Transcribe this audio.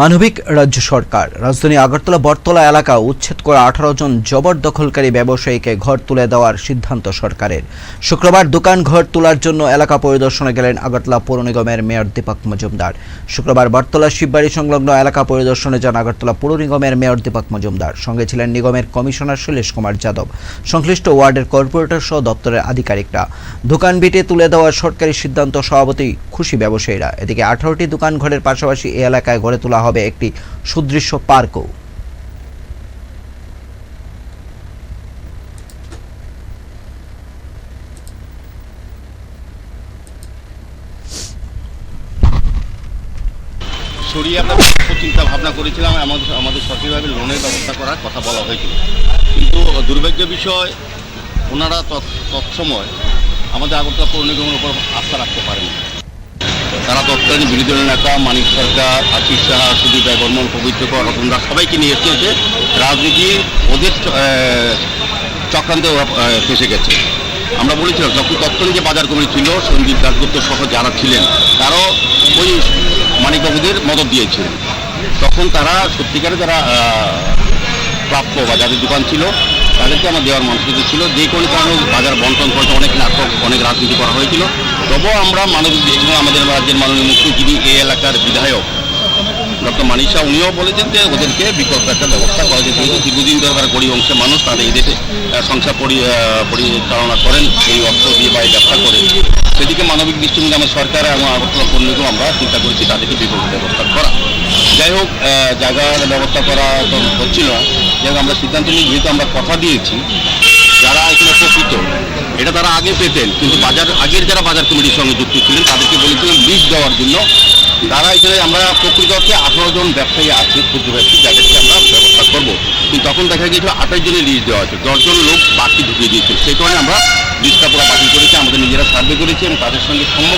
মানবিক রাজ্য সরকার। রাজধানী আগরতলা, বটতলা এলাকা উচ্ছেদ করা আঠারো জন জবরদখলকারী ব্যবসায়ীকে ঘর তুলে দেওয়ার সিদ্ধান্ত সরকারের। শুক্রবার দোকান ঘর তোলার জন্য এলাকা পরিদর্শনে গেলেন আগরতলা পৌর নিগমের মেয়র দীপক মজুমদার। শুক্রবার বটতলা শিববাড়ি সংলগ্ন এলাকা পরিদর্শনে যান আগরতলা পৌর নিগমের মেয়র দীপক মজুমদার। সঙ্গে ছিলেন নিগমের কমিশনার শৈলেশ কুমার যাদব। সংশ্লিষ্ট ওয়ার্ডের কর্পোরেটর সহ দপ্তরের আধিকারিকরা। দোকান বিটে তুলে দেওয়ার সরকারি সিদ্ধান্ত সভাপতি খুশি ব্যবসায়ীরা। এদিকে আঠারোটি দোকান ঘরের পাশাপাশি এই এলাকায় গড়ে তোলা হবে একটি সুদৃশ্য পার্কও। সরিয়ে আমরা চিন্তা ভাবনা করেছিলাম, আমাদের আমাদের সরকারিভাবে লোনের ব্যবস্থা করার কথা বলা হয়েছিল। কিন্তু দুর্ভাগ্য বিষয়, ওনারা তৎসময় আমাদের আগরতলা পৌর নিগমের উপর আস্থা রাখতে পারেন তারা তৎকালীন বিরোধী দলের নেতা, মানিক সরকার আশিস সাহা, সুদীপ রায় বর্মন পবিত্রকর রতনদাস সবাইকে নিয়ে এসেছে। রাজনীতি ওদের চক্রান্তে ওরা ফেসে গেছে। আমরা বলেছিলাম, যখন তৎকালীন যে বাজার কমিটি ছিল সঞ্জিত দাসগুপ্ত সহ যারা ছিলেন, তারাও ওই মানিকবাবুদের মদত দিয়েছিলেন তখন তারা সত্যিকারে যারা প্রাপ্য বা যাদের দোকান ছিল, তাদেরকে আমার দেওয়ার মানসিকতা ছিল। যে কোনো কারণে বাজার বন্টন করতে অনেক নাটক, অনেক রাজনীতি করা হয়েছিল। তবুও আমরা দৃষ্টিকোণে আমাদের রাজ্যের মাননীয় মুখ্য যিনি এই এলাকার বিধায়ক ডক্টর মানিসা উনিও বলেছেন যে ওদেরকে বিকল্প একটা ব্যবস্থা করা যেতে হবে দীর্ঘদিন ধরে তারা গরিব অংশের মানুষ তাদের এদের আহ, সংসার পরি পরিচালনা করেন এই অর্থ দিয়ে বা এই ব্যবসা করে সেদিকে মানবিক দৃষ্টিভঙ্গি আমার সরকার এবং আগরতলা পৌর আমরা চিন্তা করেছি তাদেরকে বিকল্প ব্যবস্থা করা। যাই হোক জায়গার ব্যবস্থা করা তো হচ্ছিল না। যাই হোক আমরা সিদ্ধান্ত নিয়ে যেহেতু আমরা কথা দিয়েছি যারা এখানে প্রকৃত এটা তারা আগে পেতেন, কিন্তু বাজার, আগের যারা বাজার কমিটির সঙ্গে যুক্ত ছিলেন, তাদেরকে বলেছিলেন লিজ দেওয়ার জন্য। তারা এখানে আমরা প্রকৃত অর্থে আঠারো জন ব্যবসায়ী আছে ক্ষুদ্র ব্যবসায়ী যাদেরকে আমরা ব্যবস্থা করব। কিন্তু তখন দেখা গিয়েছিল আঠাশ জনের লিজ দেওয়া আছে দশজন লোক বাকি ঢুকিয়ে দিয়েছে। সেই কারণে আমরা লিস্টটা পুরো বাতিল করেছি, আমাদের নিজেরা সার্ভে করেছি এবং তাদের সঙ্গে সম্মত